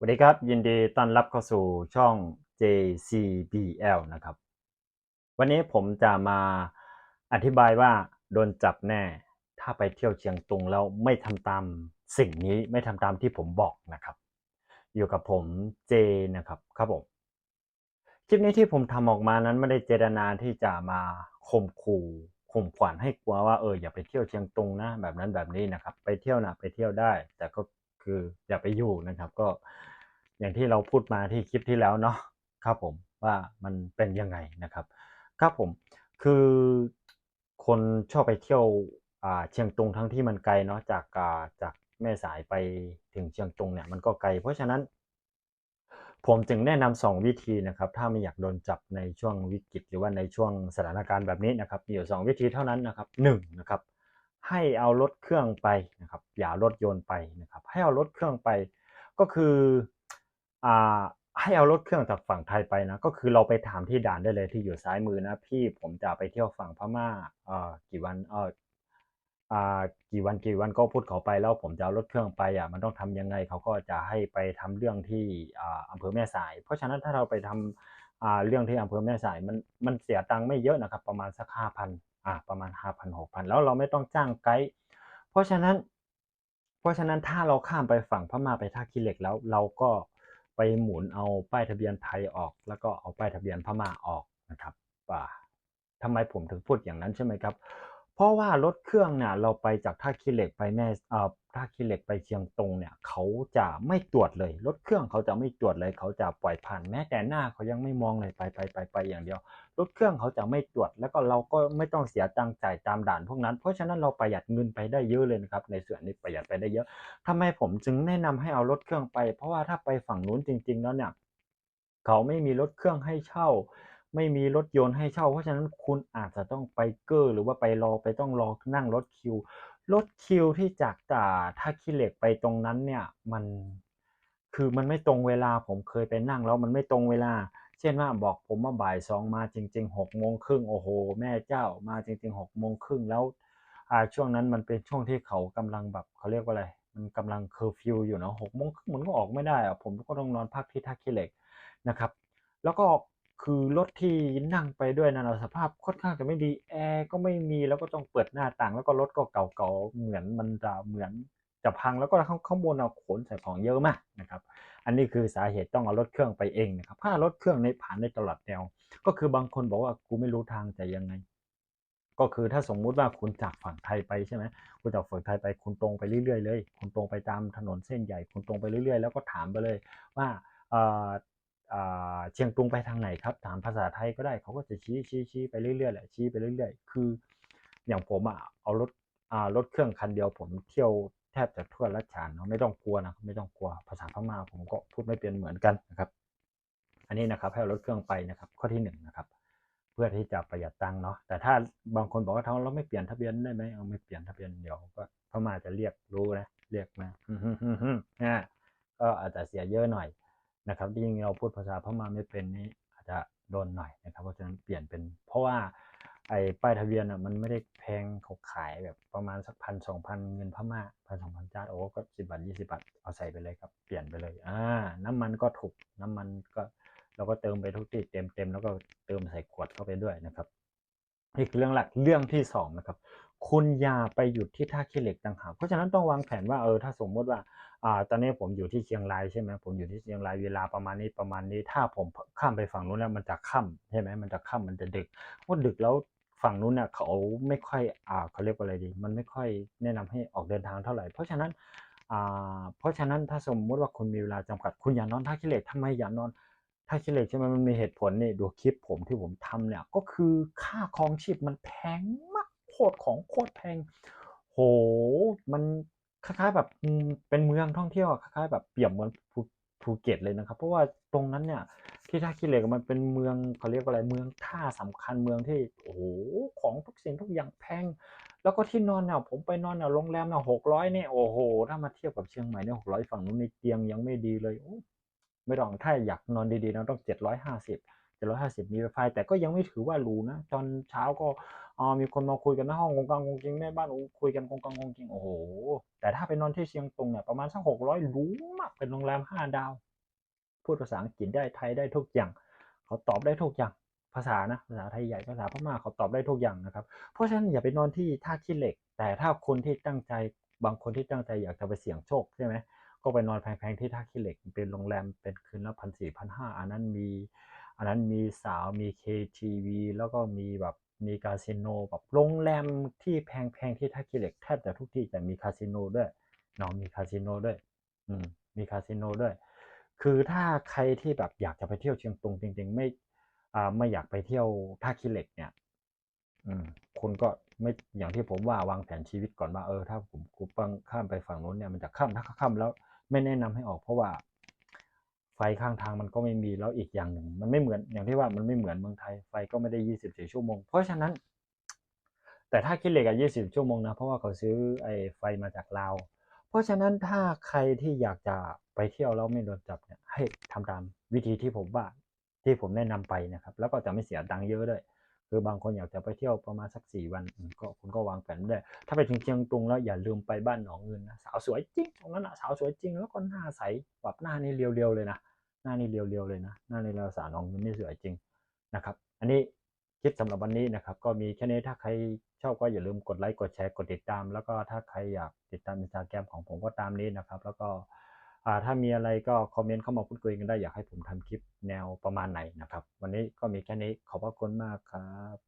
สวัสดีครับ ยินดีต้อนรับเข้าสู่ช่อง JCBL นะครับ วันนี้ผมจะมาอธิบายว่าโดนจับแน่ ถ้าไปเที่ยวเชียงตุงแล้วไม่ทำตามสิ่งนี้ไม่ทำตามที่ผมบอกนะครับ อยู่กับผมเจนะครับครับผมคลิปนี้ที่ผมทำออกมานั้นไม่ได้เจตนาที่จะมาข่มขู่ข่มขวัญให้กลัวว่าเอออย่าไปเที่ยวเชียงตุงนะแบบนั้นแบบนี้นะครับ ไปเที่ยวนะไปเที่ยวได้ แต่ก็ คืออย่าไปอยู่นะครับ ก็อย่างที่เราพูดมาที่คลิปที่แล้วเนาะครับผมว่ามันเป็นยังไงนะครับ ครับผมคือคนชอบไปเที่ยวเชียงตุงทั้งที่มันไกลเนาะจากอ่าจากแม่สายไปถึงเชียงตุงเนี่ยมันก็ไกล เพราะฉะนั้น ผมจึงแนะนำสองวิธีนะครับ ถ้าไม่อยากโดนจับในช่วงวิกฤตหรือว่าในช่วงสถานการณ์แบบนี้นะครับ มีอยู่สองวิธีเท่านั้นนะครับหนึ่งนะครับ ให้เอารถเครื่องไปนะครับ อย่ารถยนต์ไปนะครับ ให้เอารถเครื่องไป ก็คืออ่าให้เอารถเครื่องจากฝั่งไทยไปนะก็คือเราไปถามที่ด่านได้เลยที่อยู่ซ้ายมือนะ พี่ผมจะไปเที่ยวฝั่งพม่าเอ่อกี่วันเอ่ออ่ากี่วันกี่วันก็พูดเขาไปแล้วผมจะเอารถเครื่องไปอะมันต้องทำยังไงเขาก็จะให้ไปทำเรื่องที่อ่าอำเภอแม่สาย เพราะฉะนั้นถ้าเราไปทำอ่าเรื่องที่อำเภอแม่สายมันมันเสียตังค์ไม่เยอะนะครับ ประมาณสักห้าพัน อ่าประมาณ 5,000-6,000 แล้วเราไม่ต้องจ้างไกด์เพราะฉะนั้น เพราะฉะนั้นถ้าเราข้ามไปฝั่งพม่าไปท่าขี้เหล็กแล้ว เราก็ไปหมุนเอาป้ายทะเบียนไทยออก แล้วก็เอาป้ายทะเบียนพม่าออกนะครับป่าทำไมผมถึงพูดอย่างนั้นใช่ไหมครับ เพราะว่ารถเครื่องเนี่ยเราไปจากท่าขี้เหล็กไปแม่เอ่อท่าขี้เหล็กไปเชียงตงเนี่ยเขาจะไม่ตรวจเลยรถเครื่องเขาจะไม่ตรวจเลย เขาจะปล่อยผ่านแม้แต่หน้าเขายังไม่มองเลยไปไปไปไปอย่างเดียวรถเครื่องเขาจะไม่ตรวจ แล้วก็เราก็ไม่ต้องเสียตังค์จ่ายตามด่านพวกนั้น เพราะฉะนั้นเราประหยัดเงินไปได้เยอะเลยนะครับในส่วนนี้ประหยัดไปได้เยอะทำไมผมจึงแนะนำให้เอารถเครื่องไป เพราะว่าถ้าไปฝั่งนู้นจริง ๆ แล้วเนี่ยเขาไม่มีรถเครื่องให้เช่าไม่มีรถยนต์ให้เช่า เพราะฉะนั้นคุณอาจจะต้องไปเกอร์หรือว่าไปรอไปต้องรอนั่งรถคิว รถคิวที่จากอ่าท่าขี้เหล็กไปตรงนั้นเนี่ยมันคือมันไม่ตรงเวลาผมเคยไปนั่งแล้วมันไม่ตรงเวลา เช่นว่าบอกผมว่าบ่ายสองมาจริงๆหกโมงครึ่งโอ้โห แม่เจ้ามาจริงๆหกโมงครึ่งแล้วช่วงนั้นมันเป็นช่วงที่เขากำลังแบบเขาเรียกว่าอะไร มันกำลังเคอร์ฟิวอยู่เนาะหกโมงครึ่งมันก็ออกไม่ได้อะผมก็ต้องนอนพักที่ท่าขี้เหล็กนะครับ แล้วก็ คือรถที่นั่งไปด้วยนั่นนะสภาพค่อนข้างจะไม่ดีแอร์ก็ไม่มีแล้วก็ต้องเปิดหน้าต่าง แล้วก็รถก็เก่าๆเหมือนมันจะเหมือนจะพังแล้วก็ข้างข้างบนเอาขนใส่ของเยอะมากนะครับ อันนี้คือสาเหตุต้องเอารถเครื่องไปเองนะครับ ถ้ารถเครื่องในผ่านในตลอดแนว ก็คือบางคนบอกว่ากูไม่รู้ทางจะยังไง ก็คือถ้าสมมุติว่าคุณจากฝั่งไทยไปใช่ไหมคุณจากฝั่งไทยไปคุณตรงไปเรื่อยๆเลย คุณตรงไปตามถนนเส้นใหญ่ คุณตรงไปเรื่อยๆ แล้วก็ถามไปเลยว่า เชียงตุงไปทางไหนครับ ถามภาษาไทยก็ได้เขาก็จะชี้ชี้ชี้ไปเรื่อยๆแหละชี้ไปเรื่อยๆ คือ อย่างผมอะเอารถอ่ารถเครื่องคันเดียวผมเที่ยวแทบจะทั่วรัชฉานเนาะไม่ต้องกลัวนะไม่ต้องกลัวภาษาพม่าผมก็พูดไม่เป็นเหมือนกันนะครับ อันนี้นะครับให้รถเครื่องไปนะครับ ข้อที่หนึ่งนะครับ เพื่อที่จะประหยัดตังค์เนาะแต่ถ้าบางคนบอกว่าท้องเราไม่เปลี่ยนทะเบียนได้ไหมเอาไม่เปลี่ยนทะเบียนเดี๋ยวก็พม่าจะเรียกรู้นะเรียกมาอ่าก็อาจจะเสียเยอะหน่อย นะครับยิ่งเราพูดภาษาพม่าไม่เป็นนี่อาจจะโดนหน่อยนะครับ เพราะฉะนั้นเปลี่ยนเป็น เพราะว่าไอ้ป้ายทะเบียนอะมันไม่ได้แพงเขาขายแบบประมาณสักพันสองพันเงินพม่าพันสองพันจาโอ้ก็สิบบาทยี่สิบาทเอาใส่ไปเลยครับ เปลี่ยนไปเลยอ่าน้ำมันก็ถูกน้ำมันก็เราก็เติมไปทุกที่เต็มเต็มแล้วก็เติมใส่ขวดเข้าไปด้วยนะครับ นี่คือเรื่องหลักเรื่องที่สองนะครับคุณอย่าไปหยุดที่ท่าขี้เหล็กต่างหากเพราะฉะนั้นต้องวางแผนว่าเออถ้าสมมติว่าอ่าตอนนี้ผมอยู่ที่เชียงรายใช่ไหมผมอยู่ที่เชียงรายเวลาประมาณนี้ประมาณนี้ ถ้าผมข้ามไปฝั่งนู้นแล้วมันจะค่ำใช่ไหมมันจะค่ำมันจะดึกเพราดึกแล้วฝั่งนู้นเนี่ยเขาไม่ค่อยอ่าเขาเรียกว่าอะไรดี มันไม่ค่อยแนะนำให้ออกเดินทางเท่าไหร่ เพราะฉะนั้นอ่าเพราะฉะนั้นถ้าสมมติว่าคุณมีเวลาจำกัดคุณอย่านอนท่าขี้เหล็กทำไมอย่านอน ท่าเหล็กใช่ไหมมันมีเหตุผลนี่ดูคลิปผมที่ผมทำเนี่ย ก็คือค่าครองชีพมันแพงมากโคตรของโคตรแพง โห มันคล้ายๆแบบเป็นเมืองท่องเที่ยวคล้ายๆแบบเปรียบเหมือนภูเก็ตเลยนะครับ เพราะว่าตรงนั้นเนี่ย ที่ท่าขี้เหล็กมันเป็นเมืองเขาเรียกว่าอะไรเมืองท่าสำคัญเมืองที่โอ้โหของทุกสิ่งทุกอย่างแพง แล้วก็ที่นอนเนี่ยผมไปนอนเนี่ยโรงแรมเนี่ยหกร้อยเนี่ยโอ้โหถ้ามาเทียบกับเชียงใหม่เนี่ยหกร้อยฝั่งนู้นในเตียงยังไม่ดีเลยโอ้ ไม่ต้องถ้าอยากนอนดีๆนะต้องเจ็ดร้อยห้าสิบเจ็ดร้อยห้าสิบมีไวไฟแต่ก็ยังไม่ถือว่าหรูนะตอนเช้าก็อ๋อมีคนมาคุยกันหน้าห้องกงกังกงกิงแม่บ้านโอ้คุยกันกงกังกงกิงโอ้โหแต่ถ้าไปนอนที่เชียงตุงเนี่ยประมาณสักหกร้อยหรูมากเป็นโรงแรมห้าดาว พูดภาษาอังกฤษได้ไทยได้ทุกอย่าง เขาตอบได้ทุกอย่างภาษานะภาษาไทยใหญ่ภาษาพม่าเขาตอบได้ทุกอย่างนะครับ เพราะฉะนั้นอย่าไปนอนที่ท่าขี้เหล็ก แต่ถ้าคนที่ตั้งใจบางคนที่ตั้งใจอยากจะไปเสี่ยงโชคใช่ไหม ก็ไปนอนแพงๆที่ท่าขี้เหล็กเป็นโรงแรมเป็นคืนละพันสี่พันห้าอันนั้นมี อันนั้นมีสาวมี KTV แล้วก็มีแบบมีคาสิโนแบบโรงแรมที่แพงๆที่ท่าขี้เหล็กแทบจะทุกที่แต่มีคาสิโนด้วยเนาะมีคาสิโนด้วย อืม มีคาสิโนด้วย คือถ้าใครที่แบบอยากจะไปเที่ยวเชียงตุงจริง ๆ ไม่ อ่า ไม่อยากไปเที่ยวท่าขี้เหล็กเนี่ย อืม คุณก็ไม่อย่างที่ผมว่าวางแผนชีวิตก่อนว่าเออถ้าผมกูปังข้ามไปฝั่งนู้นเนี่ยมันจะข้ามถ้าข้ามแล้ว ไม่แนะนำให้ออก เพราะว่าไฟข้างทางมันก็ไม่มีแล้วอีกอย่างหนึ่ง มันไม่เหมือนอย่างที่ว่ามันไม่เหมือนเมืองไทยไฟก็ไม่ได้ยี่สิบสี่ชั่วโมง เพราะฉะนั้น แต่ถ้าคิดเหล็กอะยี่สิบชั่วโมงนะ เพราะว่าเขาซื้อไอ้ไฟมาจากลาวเพราะฉะนั้นถ้าใครที่อยากจะไปเที่ยวแล้วไม่โดนจับเนี่ยให้ทำตามวิธีที่ผมว่าที่ผมแนะนำไปนะครับ แล้วก็จะไม่เสียตังค์เยอะด้วย คือบางคนอยากจะไปเที่ยวประมาณสักสี่วันก็คุณก็วางแผนได้ ถ้าไปถึงเชียงตุงแล้วอย่าลืมไปบ้านหนองเงินนะสาวสวยจริงตรงนั้นนะสาวสวยจริงแล้วก็หน้าใสแบบหน้านี่เรียวๆเลยนะหน้านี่เรียวๆเลยนะหน้านี่เราสาวหนองเงินนี่สวยจริงนะครับ อันนี้คลิปสำหรับวันนี้นะครับ ก็มีแค่นี้ถ้าใครชอบก็อย่าลืมกดไลค์กดแชร์กดติดตาม แล้วก็ถ้าใครอยากติดตามอินสตาแกรมของผมก็ตามนี้นะครับ แล้วก็ ถ้ามีอะไรก็คอมเมนต์เข้ามาพูดคุยกันได้อยากให้ผมทำคลิปแนวประมาณไหนนะครับ วันนี้ก็มีแค่นี้ขอบพระคุณมากครับ